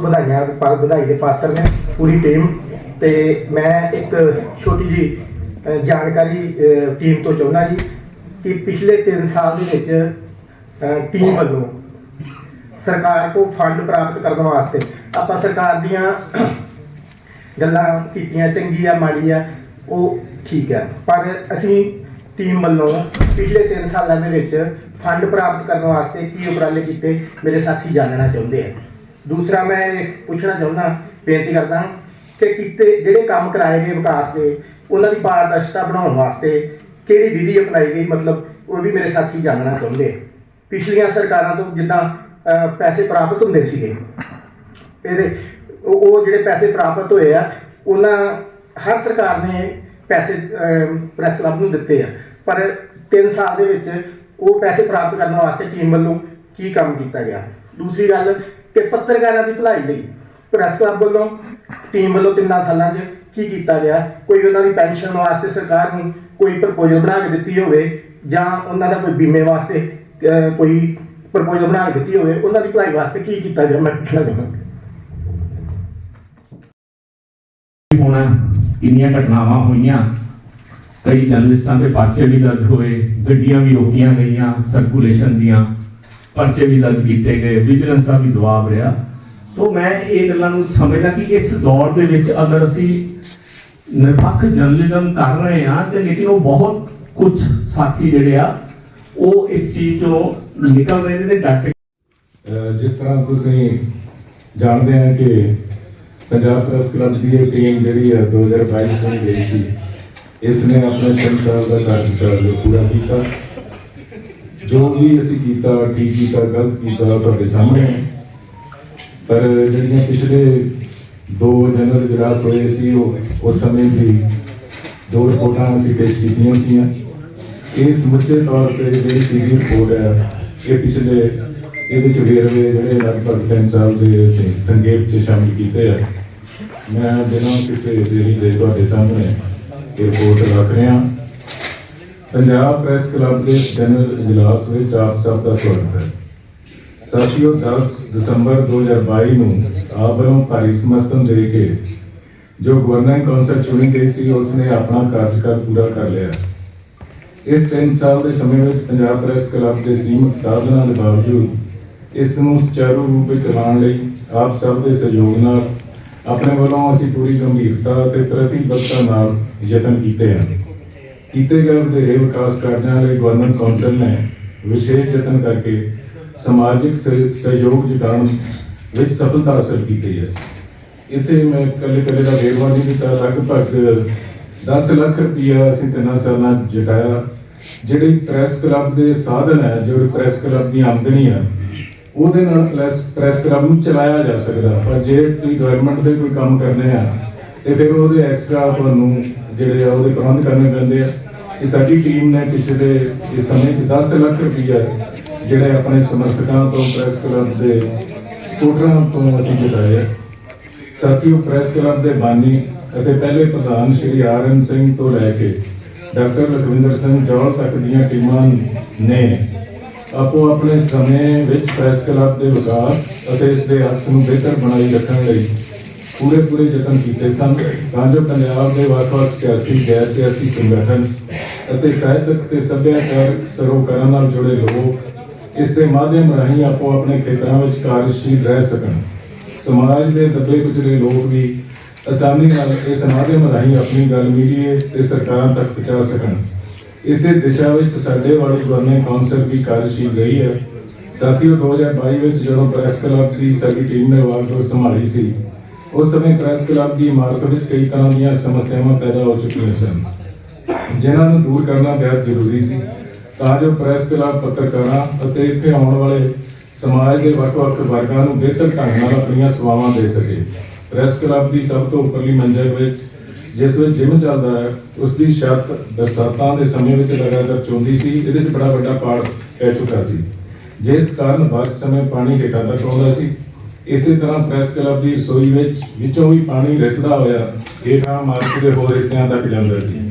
ਵਧਾਈਆਂ ਪਰ ਵਧਾਈ ਦੇ ਪਾਤਰ ਨੇ ਪੂਰੀ ਟੀਮ ਤੇ ਮੈਂ ਇੱਕ ਛੋਟੀ ਜੀ ਜਾਣਕਾਰੀ ਟੀਮ ਤੋਂ ਚਾਹੁੰਦਾ ਜੀ ਕਿ ਪਿਛਲੇ 3 ਸਾਲ ਦੇ ਵਿੱਚ ਟੀਮ ਵੱਲੋਂ ਸਰਕਾਰ ਤੋਂ ਫੰਡ ਪ੍ਰਾਪਤ ਕਰਨ ਵਾਸਤੇ ਆਪਾਂ ਸਰਕਾਰ ਦੀਆਂ ਗੱਲਾਂ ਕੀਤੀਆਂ ਚੰਗੀ ਆ ਮਾੜੀ ਆ ਉਹ ਠੀਕ ਹੈ। ਪਰ ਅਸੀਂ ਟੀਮ ਵੱਲੋਂ ਪਿਛਲੇ 3 ਸਾਲਾਂ ਦੇ ਵਿੱਚ ਫੰਡ ਪ੍ਰਾਪਤ ਕਰਨ ਵਾਸਤੇ ਕੀ ਉਪਰਾਲੇ ਕੀਤੇ, ਮੇਰੇ ਸਾਥੀ ਜਾਣਨਾ ਚਾਹੁੰਦੇ ਆ। ਦੂਸਰਾ ਮੈਂ ਪੁੱਛਣਾ ਚਾਹੁੰਦਾ, ਬੇਨਤੀ ਕਰਦਾ ਕਿ ਕੀਤੇ ਜਿਹੜੇ ਕੰਮ ਕਰਾਏ ਗਏ ਵਿਕਾਸ ਦੇ, ਉਹਨਾਂ ਦੀ ਪਾਰਦਰਸ਼ਤਾ ਬਣਾਉਣ ਵਾਸਤੇ ਕਿਹੜੀ ਵਿਧੀ ਅਪਣਾਈ ਗਈ? ਮਤਲਬ ਉਹ ਵੀ ਮੇਰੇ ਸਾਥੀ ਜਾਣਨਾ ਚਾਹੁੰਦੇ ਆ। ਪਿਛਲੀਆਂ ਸਰਕਾਰਾਂ ਤੋਂ ਜਿੱਦਾਂ ਪੈਸੇ ਪ੍ਰਾਪਤ ਹੁੰਦੇ ਸੀਗੇ। ਇਹਦੇ, ਉਹ ਉਹ ਜਿਹੜੇ ਪੈਸੇ ਪ੍ਰਾਪਤ ਹੋਏ ਆ, ਉਹਨਾਂ, ਹਰ ਸਰਕਾਰ ਨੇ ਪੈਸੇ ਪ੍ਰੈਸ ਕਲੱਬ ਨੂੰ ਦਿੱਤੇ ਆ। ਪਰ 3 ਸਾਲ ਦੇ ਵਿੱਚ ਉਹ ਪੈਸੇ ਪ੍ਰਾਪਤ ਕਰਨ ਵਾਸਤੇ ਟੀਮ ਵੱਲੋਂ ਕੀ ਕੰਮ ਕੀਤਾ ਗਿਆ? ਦੂਸਰੀ ਗੱਲ ਕਿ ਪੱਤਰਕਾਰਾਂ ਦੀ ਭਲਾਈ ਲਈ ਪ੍ਰੈਸ ਕਲੱਬ ਵੱਲੋਂ ਟੀਮ ਵੱਲੋਂ ਤਿੰਨਾਂ ਸਾਲਾਂ 'ਚ ਕੀ ਕੀਤਾ ਗਿਆ? ਕੋਈ ਉਹਨਾਂ ਦੀ ਪੈਨਸ਼ਨ ਵਾਸਤੇ ਸਰਕਾਰ ਨੂੰ ਕੋਈ ਪ੍ਰਪੋਜ਼ਲ ਬਣਾ ਕੇ ਦਿੱਤੀ ਹੋਵੇ ਜਾਂ ਉਹਨਾਂ ਦਾ ਕੋਈ ਬੀਮੇ ਵਾਸਤੇ ਕੋਈ ਪ੍ਰਪੋਜ਼ਲ ਬਣਾ ਕੇ ਦਿੱਤੀ ਹੋਵੇ, ਉਹਨਾਂ ਦੀ ਭਲਾਈ ਵਾਸਤੇ ਕੀ ਕੀਤਾ ਗਿਆ? ਮੈਂ ਪੁੱਛਣਾ ਚਾਹੁੰਦਾ। ਹੋਣਾ ਕਿੰਨੀਆਂ ਘਟਨਾਵਾਂ ਹੋਈਆਂ, ਕਈ ਜਰਨਲਿਸਟਾਂ ਦੇ ਪਰਚੇ ਵੀ ਦਰਜ ਹੋਏ, ਗੱਡੀਆਂ ਵੀ ਰੋਕੀਆਂ ਗਈਆਂ ਸਰਕੂਲੇਸ਼ਨ ਦੀਆਂ। ਪਰਚੇ ਵੀ ਦਰਜ ਕੀਤੇ ਗਏ, ਵਿਜੀਲੈਂਸ ਦਾ ਵੀ ਦਬਾਅ ਰਿਹਾ। ਸੋ ਮੈਂ ਇਹ ਗੱਲਾਂ ਨੂੰ ਸਮਝਦਾ ਕਿ ਇਸ ਦੌਰ ਦੇ ਵਿੱਚ ਅਗਰ ਅਸੀਂ ਨਿਰਪੱਖ ਜਰਨਲਿਜ਼ਮ ਕਰ ਰਹੇ ਹਾਂ ਤੇ ਲੇਕਿਨ ਉਹ ਬਹੁਤ ਕੁਝ ਸਾਥੀ ਜਿਹੜੇ ਆ, ਉਹ ਇਸ ਚੀਜ਼ ਤੋਂ ਨਿਕਲ ਰਹੇ ਨੇ ਤੇ ਡਟ ਜਿਸ ਤਰ੍ਹਾਂ ਤੁਸੀਂ ਜਾਣਦੇ ਆ ਕਿ ਪੰਜਾਬ ਪ੍ਰੈਸ ਕਲੱਬ ਦੀ ਇਹ ਟੀਮ ਜਿਹੜੀ ਹੈ 2022 ਤੋਂ ਗਈ ਸੀ, ਇਸ ਨੇ ਆਪਣੇ ਤਿੰਨ ਸਾਲ ਦਾ ਕਾਰਜਕਾਲ ਪੂਰਾ ਕੀਤਾ। ਜੋ ਵੀ ਅਸੀਂ ਕੀਤਾ, ਠੀਕ ਕੀਤਾ, ਗਲਤ ਕੀਤਾ, ਤੁਹਾਡੇ ਸਾਹਮਣੇ ਪਰ ਜਿਹੜੀਆਂ ਪਿਛਲੇ ਦੋ ਜਨਰਲ ਇਜਲਾਸ ਹੋਏ ਸੀ, ਉਹ ਉਸ ਸਮੇਂ ਦੀ ਦੋ ਰਿਪੋਰਟਾਂ ਅਸੀਂ ਪੇਸ਼ ਕੀਤੀਆਂ ਸੀਆਂ ਇਹ ਸਮੁੱਚੇ ਤੌਰ ਤੇ ਜਿਹੜੀ ਪੀਜੀ ਰਿਪੋਰਟ ਹੈ, ਇਹ ਪਿਛਲੇ ਇਹਦੇ ਵਿੱਚ ਵੇਰਵੇ ਜਿਹੜੇ ਲਗਭਗ ਤਿੰਨ ਸਾਲ ਦੇ ਅਸੀਂ ਸੰਖੇਪ ਚ ਸ਼ਾਮਿਲ ਕੀਤੇ ਆ। ਮੈਂ ਬਿਨਾਂ ਕਿਸੇ ਦੇਰੀ ਦੇ ਤੁਹਾਡੇ ਸਾਹਮਣੇ ਇਹ ਰਿਪੋਰਟ ਰੱਖ ਰਿਹਾ। ਪੰਜਾਬ ਪ੍ਰੈਸ ਕਲੱਬ ਦੇ ਜਨਰਲ ਇਜਲਾਸ ਵਿੱਚ ਆਪ ਸਭ ਦਾ ਸਵਾਗਤ ਹੈ। ਸਾਥੀਓ 10 ਦਸੰਬਰ 2022 ਨੂੰ ਆਪ ਵੱਲੋਂ ਭਾਰੀ ਸਮਰਥਨ ਦੇ ਕੇ ਜੋ ਗਵਰਨਿੰਗ ਕੌਂਸਲ ਚੁਣੀ ਗਈ ਸੀ ਉਸ ਨੇ ਆਪਣਾ ਕਾਰਜਕਾਲ ਪੂਰਾ ਕਰ ਲਿਆ। ਇਸ 3 ਸਾਲ ਦੇ ਸਮੇਂ ਵਿੱਚ ਪੰਜਾਬ ਪ੍ਰੈਸ ਕਲੱਬ ਦੇ ਸੀਮਤ ਸਾਧਨਾਂ ਦੇ ਬਾਵਜੂਦ ਇਸ ਨੂੰ ਸੁਚਾਰੂ ਰੂਪ ਵਿੱਚ ਚਲਾਉਣ ਲਈ ਆਪ ਸਭ ਦੇ ਸਹਿਯੋਗ ਨਾਲ ਆਪਣੇ ਵੱਲੋਂ ਅਸੀਂ ਪੂਰੀ ਗੰਭੀਰਤਾ ਤੇ ਪ੍ਰਤੀਬੱਧਤਾ ਨਾਲ ਯਤਨ ਕੀਤੇ ਹਨ। ਕੀਤੇ ਗਏ ਵਧੇਰੇ ਵਿਕਾਸ ਕਾਰਜਾਂ ਲਈ ਗਵਰਨਮੈਂਟ ਕੌਂਸਲ ਨੇ ਵਿਸ਼ੇਸ਼ ਯਤਨ ਕਰਕੇ ਸਮਾਜਿਕ ਸਹਿ- ਸਹਿਯੋਗ ਜਗਾਉਣ ਵਿੱਚ ਸਫਲਤਾ ਹਾਸਲ ਕੀਤੀ ਹੈ। ਇੱਥੇ ਮੈਂ ਕੱਲੇ ਕੱਲੇ ਦਾ ਵੇਰਵਾ ਨਹੀਂ ਦਿੱਤਾ, ਲਗਭਗ 10 ਲੱਖ ਰੁਪਇਆ ਅਸੀਂ ਤਿੰਨਾਂ ਸਾਲਾਂ 'ਚ ਜਟਾਇਆ। ਜਿਹੜੀ ਪ੍ਰੈਸ ਕਲੱਬ ਦੇ ਸਾਧਨ ਹੈ, ਜੋ ਪ੍ਰੈਸ ਕਲੱਬ ਦੀ ਆਮਦਨੀ ਹੈ ਉਹਦੇ ਨਾਲ ਪ੍ਰੈਸ ਪ੍ਰੈਸ ਕਲੱਬ ਨੂੰ ਚਲਾਇਆ ਜਾ ਸਕਦਾ। ਪਰ ਜੇ ਤੁਸੀਂ ਗਵਰਨਮੈਂਟ ਦੇ ਕੋਈ ਕੰਮ ਕਰਨੇ ਆ ਤੇ ਫਿਰ ਉਹਦੇ ਐਕਸਟਰਾ ਤੁਹਾਨੂੰ ਜਿਹੜੇ ਆ ਉਹਦੇ ਪ੍ਰਬੰਧ ਕਰਨੇ ਪੈਂਦੇ ਆ। ਕਿ ਸਾਡੀ ਟੀਮ ਨੇ ਪਿਛਲੇ ਇਸ ਸਮੇਂ 'ਚ 10 ਲੱਖ ਰੁਪਈਆ ਜਿਹੜੇ ਆਪਣੇ ਸਮਰਥਕਾਂ ਤੋਂ ਪ੍ਰੈਸ ਕਲੱਬ ਦੇ ਸਪੋਰਟਰਾਂ ਤੋਂ ਅਸੀਂ ਜਟਾਏ ਆ। ਸਾਥੀਓ ਪ੍ਰੈਸ ਕਲੱਬ ਦੇ ਬਾਨੀ ਅਤੇ ਪਹਿਲੇ ਪ੍ਰਧਾਨ ਸ਼੍ਰੀ ਆਰਨ ਸਿੰਘ ਤੋਂ ਲੈ ਕੇ ਡਾਕਟਰ ਲਖਵਿੰਦਰ ਸਿੰਘ ਜੌਲ ਤੱਕ ਦੀਆਂ ਟੀਮਾਂ ਨੇ ਆਪੋ ਆਪਣੇ ਸਮੇਂ ਵਿੱਚ ਪ੍ਰੈਸ ਕਲੱਬ ਦੇ ਵਿਕਾਸ ਅਤੇ ਇਸ ਦੇ ਅਰਥ ਨੂੰ ਬਿਹਤਰ ਬਣਾਈ ਰੱਖਣ ਲਈ ਪੂਰੇ ਪੂਰੇ ਯਤਨ ਕੀਤੇ ਸਨ। ਤਾਂ ਜੋ ਪੰਜਾਬ ਦੇ ਵੱਖ-ਵੱਖ ਸਿਆਸੀ ਗੈਰ ਸਿਆਸੀ ਸੰਗਠਨ ਅਤੇ ਸਾਹਿਤਕ ਤੇ ਸੱਭਿਆਚਾਰਕ ਸਰੋਕਾਰਾਂ ਨਾਲ ਜੁੜੇ ਲੋਕ ਇਸ ਦੇ ਮਾਧਿਅਮ ਰਾਹੀਂ ਆਪੋ ਆਪਣੇ ਖੇਤਰਾਂ ਵਿੱਚ ਕਾਰਜਸ਼ੀਲ ਰਹਿ ਸਕਣ। ਸਮਾਜ ਦੇ ਦੱਬੇ ਕੁਚਲੇ ਲੋਕ ਵੀ ਆਸਾਨੀ ਨਾਲ ਇਸ ਮਾਧਿਅਮ ਰਾਹੀਂ ਆਪਣੀ ਗੱਲ ਮੀਡੀਏ ਤੇ ਸਰਕਾਰਾਂ ਤੱਕ ਪਹੁੰਚਾ ਸਕਣ। ਇਸੇ ਦਿਸ਼ਾ ਵਿੱਚ ਸਾਡੇ ਵਾਲੀ ਗਵਰਨਿੰਗ ਕੌਂਸਲ ਵੀ ਕਾਰਜਸ਼ੀਲ ਰਹੀ ਹੈ। ਸਾਥੀਓ 2022 ਵਿੱਚ ਜਦੋਂ ਪ੍ਰੈਸ ਕਲੱਬ ਦੀ ਸਾਡੀ ਟੀਮ ਨੇ ਵਾਰਡੋਰ ਸੰਭਾਲੀ ਸੀ ਉਸ ਸਮੇਂ ਪ੍ਰੈਸ ਕਲੱਬ ਦੀ ਇਮਾਰਤ ਵਿੱਚ ਕਈ ਤਰ੍ਹਾਂ ਦੀਆਂ ਸਮੱਸਿਆਵਾਂ ਪੈਦਾ ਹੋ ਚੁੱਕੀਆਂ ਸਨ। ਜਿਨ੍ਹਾਂ ਨੂੰ ਦੂਰ ਕਰਨਾ ਬਹੁਤ ਜ਼ਰੂਰੀ ਸੀ, ਤਾਂ ਜੋ ਪ੍ਰੈਸ ਕਲੱਬ ਪੱਤਰਕਾਰਾਂ ਅਤੇ ਇੱਥੇ ਆਉਣ ਵਾਲੇ ਸਮਾਜ ਦੇ ਵੱਖ-ਵੱਖ ਵਰਗਾਂ ਨੂੰ ਬਿਹਤਰ ਢੰਗ ਨਾਲ ਆਪਣੀਆਂ ਸੇਵਾਵਾਂ ਦੇ ਸਕੇ। ਪ੍ਰੈਸ ਕਲੱਬ ਦੀ ਸਭ ਤੋਂ ਉੱਪਰਲੀ ਮੰਜ਼ਿਲ ਵਿੱਚ, ਜਿਸ ਵਿੱਚ ਜਿਮ ਚੱਲਦਾ ਹੈ, ਉਸ ਦੀ ਸ਼ਰਤ ਦਰਸਾਤਾਂ ਦੇ ਸਮੇਂ ਵਿੱਚ ਲਗਾਤਾਰ ਚੋਂਦੀ ਸੀ, ਇਹਦੇ ਵਿੱਚ ਬੜਾ ਵੱਡਾ ਪਾੜ ਪੈ ਚੁੱਕਾ ਸੀ। ਜਿਸ ਕਾਰਨ ਵਕਤ ਸਮੇਂ ਪਾਣੀ ਹੇਠਾਂ ਤੱਕ ਆਉਂਦਾ ਸੀ। ਇਸੇ ਤਰ੍ਹਾਂ ਪ੍ਰੈਸ ਕਲੱਬ ਦੀ ਰਸੋਈ ਵਿੱਚ, ਵਿੱਚੋਂ ਵੀ ਪਾਣੀ ਰਿਸਦਾ ਹੋਇਆ ਇਹ ਹੇਠਾਂ ਮਾਰਕੀਟ ਦੇ ਹੋਰ ਹਿੱਸਿਆਂ ਤੱਕ ਜਾਂਦਾ ਸੀ।